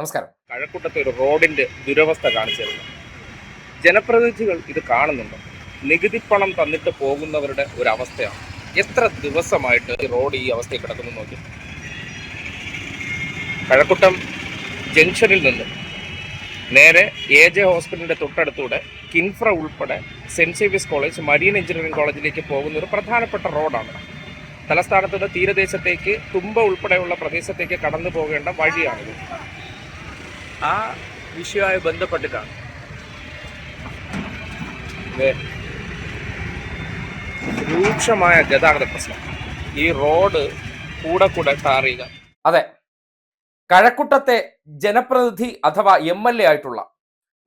നമസ്കാരം. കഴക്കൂട്ടത്തെ ഒരു റോഡിന്റെ ദുരവസ്ഥ കാണിച്ചു തരുന്നു ജനപ്രതിനിധികൾ ഇത് കാണുന്നുണ്ട്. നികുതി പണം തന്നിട്ട് പോകുന്നവരുടെ ഒരു അവസ്ഥയാണ് എത്ര ദിവസമായിട്ട് ഈ റോഡ് ഈ അവസ്ഥയിൽ കിടക്കുന്നു നോക്കി കഴക്കൂട്ടം ജംഗ്ഷനിൽ നിന്ന് നേരെ എ ജെ ഹോസ്പിറ്റലിന്റെ തൊട്ടടുത്തൂടെ കിൻഫ്ര ഉൾപ്പെടെ സെന്റ് സേവിയസ് കോളേജ് മരീൻ എഞ്ചിനീയറിംഗ് കോളേജിലേക്ക് പോകുന്ന ഒരു പ്രധാനപ്പെട്ട റോഡാണ്. തലസ്ഥാനത്തുനിന്ന് തീരദേശത്തേക്ക് തുമ്പ ഉൾപ്പെടെയുള്ള പ്രദേശത്തേക്ക് കടന്നു പോകേണ്ട വഴിയാണിത്. ആ വിഷയവുമായി ബന്ധപ്പെട്ടിട്ടാണ്. രൂക്ഷമായ ഗതാഗത പ്രശ്നം. ഈ റോഡ് കൂടെ കൂടെ ടാർ ചെയ്യുക അതെ. കഴക്കുട്ടത്തെ ജനപ്രതിനിധി അഥവാ എം എൽ എ ആയിട്ടുള്ള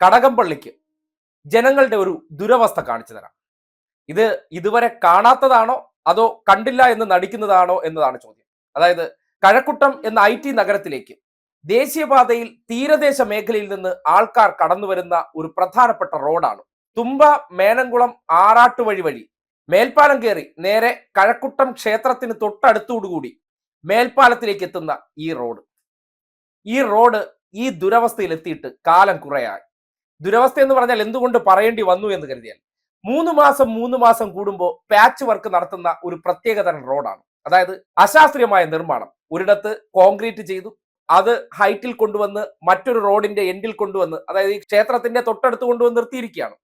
കടകംപള്ളിക്ക് ജനങ്ങളുടെ ഒരു ദുരവസ്ഥ കാണിച്ചു തരാം. ഇത് ഇതുവരെ കാണാത്തതാണോ? അതോ കണ്ടില്ല എന്ന് നടിക്കുന്നതാണോ എന്നതാണ് ചോദ്യം. അതായത് കഴക്കുട്ടം എന്ന ഐ നഗരത്തിലേക്ക് ദേശീയപാതയിൽ തീരദേശ മേഖലയിൽ നിന്ന് ആൾക്കാർ കടന്നു വരുന്ന ഒരു പ്രധാനപ്പെട്ട റോഡാണ്. തുമ്പ മേനംകുളം ആറാട്ടുവഴി വഴി. മേൽപ്പാലം കയറി നേരെ കഴക്കുട്ടം ക്ഷേത്രത്തിന് തൊട്ടടുത്തോടുകൂടി മേൽപ്പാലത്തിലേക്ക് എത്തുന്ന ഈ റോഡ്. ഈ റോഡ് ഈ ദുരവസ്ഥയിൽ എത്തിയിട്ട് കാലം കുറയായി. ദുരവസ്ഥ എന്ന് പറഞ്ഞാൽ എന്തുകൊണ്ട് പറയേണ്ടി വന്നു എന്ന് കരുതിയാൽ മൂന്ന് മാസം മൂന്ന് മാസം കൂടുമ്പോൾ പാച്ച് വർക്ക് നടത്തുന്ന ഒരു പ്രത്യേകതരം റോഡാണ്. അതായത് അശാസ്ത്രീയമായ നിർമ്മാണം. ഒരിടത്ത് കോൺക്രീറ്റ് ചെയ്തു അത് ഹൈറ്റിൽ കൊണ്ടുവന്ന് മറ്റൊരു റോഡിന്റെ എൻഡിൽ കൊണ്ടുവന്ന് അതായത് ഈ ക്ഷേത്രത്തിന്റെ തൊട്ടടുത്ത് കൊണ്ടുവന്ന് നിർത്തിയിരിക്കുകയാണ്.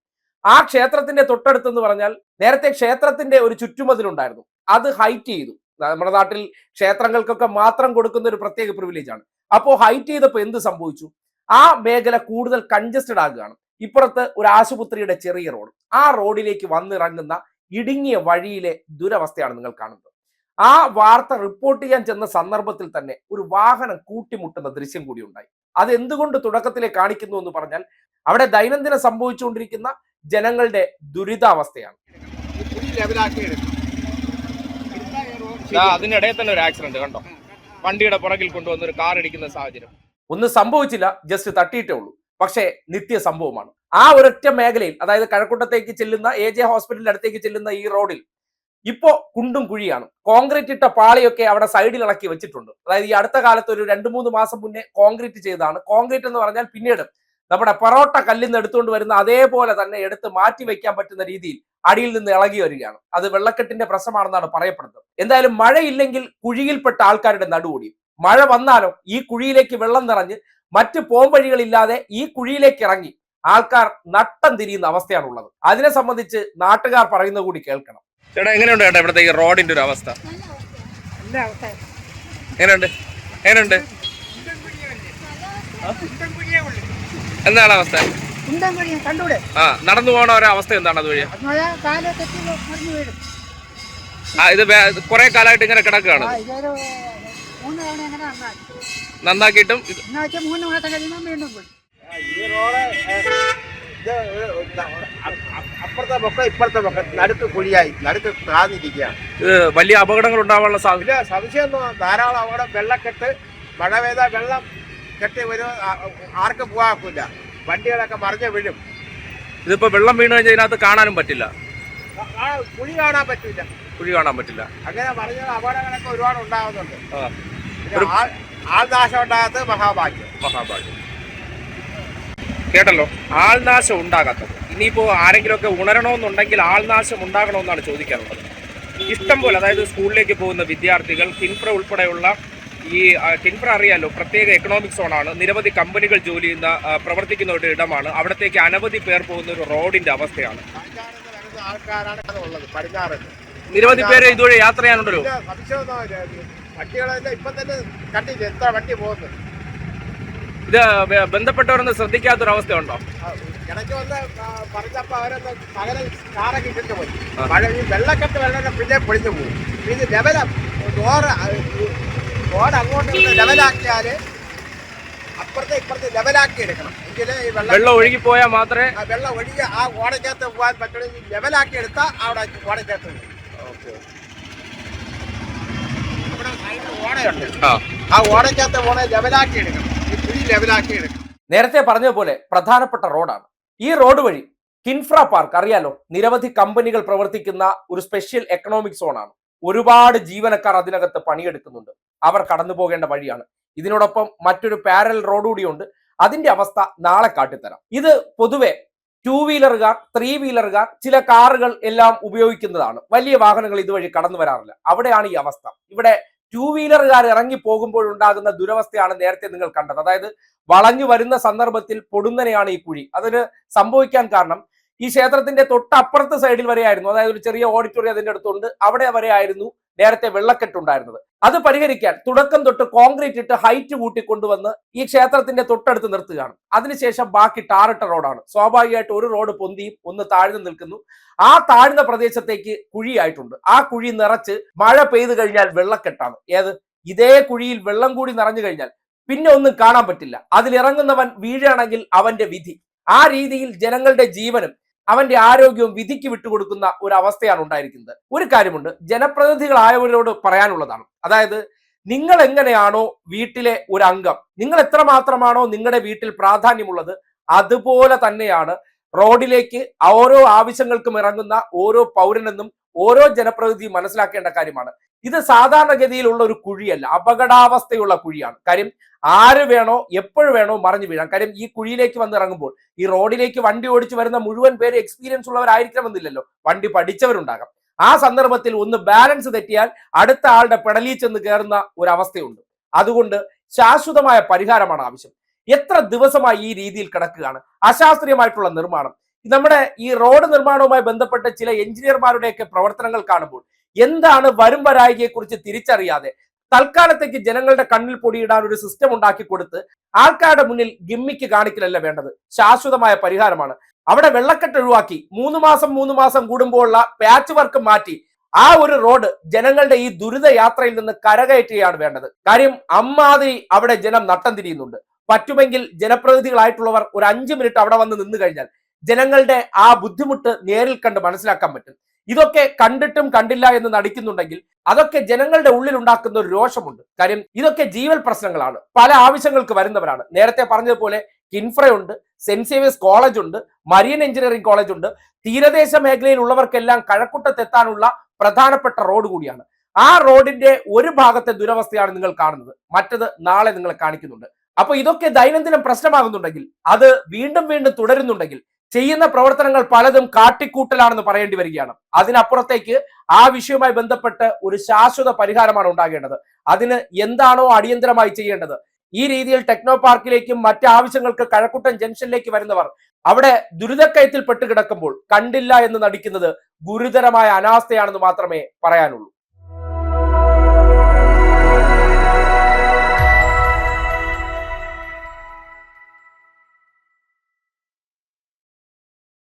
ആ ക്ഷേത്രത്തിന്റെ തൊട്ടടുത്ത് എന്ന് പറഞ്ഞാൽ നേരത്തെ ക്ഷേത്രത്തിന്റെ ഒരു ചുറ്റുമതിലുണ്ടായിരുന്നു. അത് ഹൈറ്റ് ചെയ്തു. നമ്മുടെ നാട്ടിൽ ക്ഷേത്രങ്ങൾക്കൊക്കെ മാത്രം കൊടുക്കുന്ന ഒരു പ്രത്യേക പ്രിവിലേജ് ആണ്. അപ്പോൾ ഹൈറ്റ് ചെയ്തപ്പോൾ എന്ത് സംഭവിച്ചു? ആ മേഖല കൂടുതൽ കൺജസ്റ്റഡ് ആകുകയാണ്. ഇപ്പുറത്ത് ഒരു ആശുപത്രിയുടെ ചെറിയ റോഡ്. ആ റോഡിലേക്ക് വന്നിറങ്ങുന്ന ഇടുങ്ങിയ വഴിയിലെ ദുരവസ്ഥയാണ് നിങ്ങൾ കാണുന്നത്. ആ വാർത്ത റിപ്പോർട്ട് ചെയ്യാൻ ചെന്ന സന്ദർഭത്തിൽ തന്നെ ഒരു വാഹനം കൂട്ടിമുട്ടുന്ന ദൃശ്യം കൂടി ഉണ്ടായി. അത് എന്തുകൊണ്ട് തുടക്കത്തിലെ കാണിക്കുന്നു എന്ന് പറഞ്ഞാൽ അവിടെ ദൈനംദിനം സംഭവിച്ചുകൊണ്ടിരിക്കുന്ന ജനങ്ങളുടെ ദുരിതാവസ്ഥയാണ്. അതിനിടയിൽ തന്നെ ഒരു ആക്സിഡന്റ് കണ്ടോ? വണ്ടിയുടെ പുറകിൽ കൊണ്ടുവന്ന ഒരു കാർ ഇടിക്കുന്ന സാഹചര്യം. ഒന്നും സംഭവിച്ചില്ല ജസ്റ്റ് തട്ടിയിട്ടേ ഉള്ളൂ. പക്ഷേ നിത്യ സംഭവമാണ്. ആ ഒരൊറ്റ മേഖലയിൽ അതായത് കഴക്കൂട്ടത്തേക്ക് ചെല്ലുന്ന എ ജെ ഹോസ്പിറ്റലിന്റെ അടുത്തേക്ക് ചെല്ലുന്ന ഈ റോഡിൽ ഇപ്പോ കുണ്ടും കുഴിയാണ്. കോൺക്രീറ്റ് ഇട്ട പാളിയൊക്കെ അവിടെ സൈഡിൽ ഇളക്കി വെച്ചിട്ടുണ്ട്. അതായത് ഈ അടുത്ത കാലത്ത് ഒരു രണ്ട് മൂന്ന് മാസം മുന്നേ കോൺക്രീറ്റ് ചെയ്തതാണ്. കോൺക്രീറ്റ് എന്ന് പറഞ്ഞാൽ പിന്നീട് നമ്മുടെ പൊറോട്ട കല്ലിൽ നിന്ന് എടുത്തുകൊണ്ട് വരുന്ന അതേപോലെ തന്നെ എടുത്ത് മാറ്റി വെക്കാൻ പറ്റുന്ന രീതിയിൽ അടിയിൽ നിന്ന് ഇളകി വരികയാണ്. അത് വെള്ളക്കെട്ടിന്റെ പ്രശ്നമാണെന്നാണ് പറയപ്പെടുന്നത്. എന്തായാലും മഴയില്ലെങ്കിൽ കുഴിയിൽപ്പെട്ട ആൾക്കാരുടെ നടുകൂടി മഴ വന്നാലോ ഈ കുഴിയിലേക്ക് വെള്ളം നിറഞ്ഞ് മറ്റ് പോംവഴികളില്ലാതെ ഈ കുഴിയിലേക്ക് ഇറങ്ങി ആൾക്കാർ നട്ടം തിരിയുന്ന അവസ്ഥയാണുള്ളത്. അതിനെ സംബന്ധിച്ച് നാട്ടുകാർ പറയുന്നത് കൂടി കേൾക്കണം. ചേട്ടാ എങ്ങനെയുണ്ട് ചേട്ടാ ഇവിടുത്തെ ഈ റോഡിന്റെ ഒരു അവസ്ഥ? എങ്ങനെയുണ്ട്? എങ്ങനെയുണ്ട്? എന്താണ് അവസ്ഥ? ആ നടന്നു പോകണ ഒരു അവസ്ഥ എന്താണ് അതുവഴി? ആ ഇത് കുറെ കാലമായിട്ട് ഇങ്ങനെ കിടക്കുകയാണ്. നന്നാക്കിയിട്ടും ഇത് എന്നാ വെച്ചാൽ മൂന്ന് മാസം കഴിയുമ്പോൾ വീണ്ടും പോയി ഈ റോഡ് ഏഹ്, ഇത് ഒരു അ- അ- അപ്പുറത്തെ പൊക്കം ഇപ്പുറത്തെ പൊക്കം. നടുക്ക് കുഴിയായി. നടുക്ക് താന്നിരിക്കുകയാണ്. ഇത് വലിയ അപകടങ്ങൾ ഉണ്ടാവാനുള്ള സാധ്യത സംശയം ധാരാളം അവിടെ വെള്ളക്കെട്ട് മഴ പെയ്താൽ വെള്ളം കെട്ടി വരും ആർക്കും പോകാക്കില്ല. വണ്ടികളൊക്കെ മറിഞ്ഞ് വീഴും. ഇതിപ്പോ വെള്ളം വീണ് കഴിഞ്ഞാൽ ഇതിനകത്ത് കാണാനും പറ്റില്ല. കുഴി കാണാൻ പറ്റില്ല കുഴി കാണാൻ പറ്റില്ല. അങ്ങനെ പറഞ്ഞ അപകടങ്ങളൊക്കെ ഒരുപാട് ഉണ്ടാകുന്നുണ്ട് ആൾ ആൾനാശം ഉണ്ടാകാത്തത് മഹാഭാഗ്യം. മഹാഭാഗ്യം. കേട്ടല്ലോ? ആൾനാശം ഉണ്ടാകാത്തത്. ഇനിയിപ്പോ ആരെങ്കിലുമൊക്കെ ഉണരണമെന്നുണ്ടെങ്കിൽ ആൾനാശം ഉണ്ടാകണമെന്നാണ് ചോദിക്കാറുള്ളത്. ഇഷ്ടം പോലെ അതായത് സ്കൂളിലേക്ക് പോകുന്ന വിദ്യാർത്ഥികൾ കിൻഫ്ര ഉൾപ്പെടെയുള്ള ഈ കിൻഫ്ര അറിയാലോ പ്രത്യേക എക്കണോമിക് സോണാണ് നിരവധി കമ്പനികൾ ജോലി ചെയ്യുന്ന പ്രവർത്തിക്കുന്ന ഒരു ഇടമാണ്. അവിടത്തേക്ക് അനവധി പേർ പോകുന്ന ഒരു റോഡിന്റെ അവസ്ഥയാണ്. നിരവധി പേര് ഇതുവഴി യാത്ര ചെയ്യാനുണ്ടല്ലോ. വണ്ടികളെല്ലാം ഇപ്പം തന്നെ കണ്ടില്ല എത്ര വണ്ടി പോകുന്നു. ഇത് ബന്ധപ്പെട്ടവരൊന്നും ശ്രദ്ധിക്കാത്തൊരവസ്ഥയുണ്ടോ? ഇടയ്ക്ക് വന്ന് പറഞ്ഞപ്പോ അവരൊന്ന് പകരം കാറൊക്കെ ഇട്ടിട്ട് പോയി. മഴ ഈ വെള്ളക്കെട്ട് വെള്ളം പിന്നെ പൊളിഞ്ഞു പോകും ഇത് ലെവല ഡോറ് റോഡ് അങ്ങോട്ട് ലെവലാക്കിയാൽ അപ്പുറത്തെ ഇപ്പുറത്തെ ലെവലാക്കി എടുക്കണം. എങ്കിലേ ഈ വെള്ളം വെള്ളം ഒഴുകി പോയാൽ മാത്രമേ ആ വെള്ളം ഒഴുകി ആ ഓടക്കകത്ത് പോകാൻ പറ്റണമെങ്കിൽ ലെവലാക്കി എടുത്താൽ അവിടെ ഓടക്കകത്ത് പോകും ഇവിടെ സൈഡിൽ ഓടയുണ്ട്. ആ. ആ ഓടയ്ക്കകത്ത് ഓട ലെവലാക്കി എടുക്കണം. ഈ കുഴി ലെവലാക്കി എടുക്കണം. നേരത്തെ പറഞ്ഞതുപോലെ പ്രധാനപ്പെട്ട റോഡാണ് ഈ റോഡ് വഴി കിൻഫ്ര പാർക്ക് അറിയാലോ? നിരവധി കമ്പനികൾ പ്രവർത്തിക്കുന്ന ഒരു സ്പെഷ്യൽ എക്കണോമിക് സോണാണ് ഒരുപാട് ജീവനക്കാർ അതിനകത്ത് പണിയെടുക്കുന്നുണ്ട്. അവർ കടന്നു പോകേണ്ട വഴിയാണ്. ഇതിനോടൊപ്പം മറ്റൊരു പാരൽ റോഡ് കൂടിയുണ്ട്. അതിന്റെ അവസ്ഥ നാളെ കാട്ടിത്തരാം. ഇത് പൊതുവെ ടൂ വീലറുകാർ ത്രീ വീലറുകാർ ചില കാറുകൾ എല്ലാം ഉപയോഗിക്കുന്നതാണ്. വലിയ വാഹനങ്ങൾ ഇതുവഴി കടന്നു വരാറില്ല. അവിടെയാണ് ഈ അവസ്ഥ. ഇവിടെ ടൂ വീലറുകാർ ഇറങ്ങി പോകുമ്പോഴുണ്ടാകുന്ന ദുരവസ്ഥയാണ് നേരത്തെ നിങ്ങൾ കണ്ടത്. അതായത് വളഞ്ഞു വരുന്ന സന്ദർഭത്തിൽ പൊടുന്നനെയാണ് ഈ കുഴി. അതിന് സംഭവിക്കാൻ കാരണം ഈ ക്ഷേത്രത്തിന്റെ തൊട്ടപ്പുറത്തെ സൈഡിൽ വരെയായിരുന്നു. അതായത് ഒരു ചെറിയ ഓഡിറ്റോറിയം അതിന്റെ അടുത്തുണ്ട്. അവിടെ വരെയായിരുന്നു നേരത്തെ വെള്ളക്കെട്ടുണ്ടായിരുന്നത് അത് പരിഹരിക്കാൻ തുടക്കം തൊട്ട് കോൺക്രീറ്റ് ഇട്ട് ഹൈറ്റ് കൂട്ടിക്കൊണ്ടുവന്ന് ഈ ക്ഷേത്രത്തിന്റെ തൊട്ടടുത്ത് നിർത്തുകയാണ്. അതിനുശേഷം ബാക്കി ടാറിട്ട റോഡാണ്. സ്വാഭാവികമായിട്ട് ഒരു റോഡ് പൊന്തിയും ഒന്ന് താഴ്ന്നു നിൽക്കുന്നു. ആ താഴ്ന്ന പ്രദേശത്തേക്ക് കുഴിയായിട്ടുണ്ട്. ആ കുഴി നിറച്ച് മഴ പെയ്തു കഴിഞ്ഞാൽ വെള്ളക്കെട്ടാണ്. ഏത്? ഇതേ കുഴിയിൽ വെള്ളം കൂടി നിറഞ്ഞു കഴിഞ്ഞാൽ പിന്നെ ഒന്നും കാണാൻ പറ്റില്ല. അതിലിറങ്ങുന്നവൻ വീഴാണെങ്കിൽ അവന്റെ വിധി. ആ രീതിയിൽ ജനങ്ങളുടെ ജീവനും അവന്റെ ആരോഗ്യവും വിധിക്ക് വിട്ടുകൊടുക്കുന്ന ഒരു അവസ്ഥയാണ് ഉണ്ടായിരിക്കുന്നത്. ഒരു കാര്യമുണ്ട്. ജനപ്രതിനിധികളായവരോട് പറയാനുള്ളതാണ്. അതായത് നിങ്ങൾ എങ്ങനെയാണോ വീട്ടിലെ ഒരു അംഗം നിങ്ങൾ എത്രമാത്രമാണോ നിങ്ങളുടെ വീട്ടിൽ പ്രാധാന്യമുള്ളത് അതുപോലെ തന്നെയാണ് റോഡിലേക്ക് ഓരോ ആവശ്യങ്ങൾക്കും ഇറങ്ങുന്ന ഓരോ പൗരനെന്നും ഓരോ ജനപ്രതിനിധിയും മനസ്സിലാക്കേണ്ട കാര്യമാണ്. ഇത് സാധാരണഗതിയിലുള്ള ഒരു കുഴിയല്ല. അപകടാവസ്ഥയുള്ള കുഴിയാണ്. കാര്യം ആര് വേണോ എപ്പോഴും വേണോ മറിഞ്ഞു വീഴാം. കാര്യം ഈ കുഴിയിലേക്ക് വന്ന് ഇറങ്ങുമ്പോൾ ഈ റോഡിലേക്ക് വണ്ടി ഓടിച്ചു വരുന്ന മുഴുവൻ പേര് എക്സ്പീരിയൻസ് ഉള്ളവരായിരിക്കണമെന്നില്ലല്ലോ വണ്ടി പഠിച്ചവരുണ്ടാകാം. ആ സന്ദർഭത്തിൽ ഒന്ന് ബാലൻസ് തെറ്റിയാൽ അടുത്ത ആളുടെ പെടലിൽ ചെന്ന് കയറുന്ന ഒരു അവസ്ഥയുണ്ട് അതുകൊണ്ട് ശാശ്വതമായ പരിഹാരമാണ് ആവശ്യം. എത്ര ദിവസമായി ഈ രീതിയിൽ കിടക്കുകയാണ്? അശാസ്ത്രീയമായിട്ടുള്ള നിർമ്മാണം. നമ്മുടെ ഈ റോഡ് നിർമ്മാണവുമായി ബന്ധപ്പെട്ട ചില എഞ്ചിനീയർമാരുടെയൊക്കെ പ്രവർത്തനങ്ങൾ കാണുമ്പോൾ എന്താണ് വരും വരായികയെ കുറിച്ച് തിരിച്ചറിയാതെ തൽക്കാലത്തേക്ക് ജനങ്ങളുടെ കണ്ണിൽ പൊടിയിടാൻ ഒരു സിസ്റ്റം ഉണ്ടാക്കി കൊടുത്ത് ആൾക്കാരുടെ മുന്നിൽ ഗിമ്മിക്ക് കാണിക്കലല്ല വേണ്ടത്. ശാശ്വതമായ പരിഹാരമാണ്. അവിടെ വെള്ളക്കെട്ട് ഒഴിവാക്കി മൂന്ന് മാസം മൂന്ന് മാസം കൂടുമ്പോഴുള്ള പാച്ച് വർക്ക് മാറ്റി ആ ഒരു റോഡ് ജനങ്ങളുടെ ഈ ദുരിത യാത്രയിൽ നിന്ന് കരകയറ്റുകയാണ് വേണ്ടത്. കാര്യം അമ്മാതിരി അവിടെ ജനം നട്ടം തിരിയുന്നുണ്ട്. പറ്റുമെങ്കിൽ ജനപ്രതിനിധികളായിട്ടുള്ളവർ ഒരു അഞ്ചു മിനിറ്റ് അവിടെ വന്ന് നിന്ന് കഴിഞ്ഞാൽ ജനങ്ങളുടെ ആ ബുദ്ധിമുട്ട് നേരിൽ കണ്ട് മനസ്സിലാക്കാൻ പറ്റും. ഇതൊക്കെ കണ്ടിട്ടും കണ്ടില്ല എന്ന് നടിക്കുന്നുണ്ടെങ്കിൽ അതൊക്കെ ജനങ്ങളുടെ ഉള്ളിൽ ഉണ്ടാക്കുന്ന ഒരു രോഷമുണ്ട്. കാര്യം ഇതൊക്കെ ജീവൽ പ്രശ്നങ്ങളാണ്. പല ആവശ്യങ്ങൾക്ക് വരുന്നവരാണ്. നേരത്തെ പറഞ്ഞതുപോലെ കിൻഫ്രയുണ്ട് സെന്റ് സേവിയസ് കോളേജ് ഉണ്ട് മരിയൻ എഞ്ചിനീയറിംഗ് കോളേജ് ഉണ്ട് തീരദേശ മേഖലയിൽ ഉള്ളവർക്കെല്ലാം കഴക്കൂട്ടത്തെത്താനുള്ള പ്രധാനപ്പെട്ട റോഡ് കൂടിയാണ്. ആ റോഡിന്റെ ഒരു ഭാഗത്തെ ദുരവസ്ഥയാണ് നിങ്ങൾ കാണുന്നത്. മറ്റത് നാളെ നിങ്ങളെ കാണിക്കുന്നുണ്ട്. അപ്പൊ ഇതൊക്കെ ദൈനംദിനം പ്രശ്നമാകുന്നുണ്ടെങ്കിൽ അത് വീണ്ടും വീണ്ടും തുടരുന്നുണ്ടെങ്കിൽ ചെയ്യുന്ന പ്രവർത്തനങ്ങൾ പലതും കാട്ടിക്കൂട്ടലാണെന്ന് പറയേണ്ടി വരികയാണ്. അതിനപ്പുറത്തേക്ക് ആ വിഷയവുമായി ബന്ധപ്പെട്ട് ഒരു ശാശ്വത പരിഹാരമാണ് ഉണ്ടാകേണ്ടത്. അതിന് എന്താണോ അടിയന്തരമായി ചെയ്യേണ്ടത്. ഈ രീതിയിൽ ടെക്നോ പാർക്കിലേക്കും മറ്റ് ആവശ്യങ്ങൾക്ക് കഴക്കൂട്ടം ജംഗ്ഷനിലേക്ക് വരുന്നവർ അവിടെ ദുരിതക്കയത്തിൽ പെട്ട് കിടക്കുമ്പോൾ കണ്ടില്ല എന്ന് നടിക്കുന്നത് ഗുരുതരമായ അനാസ്ഥയാണെന്ന് മാത്രമേ പറയാനുള്ളൂ.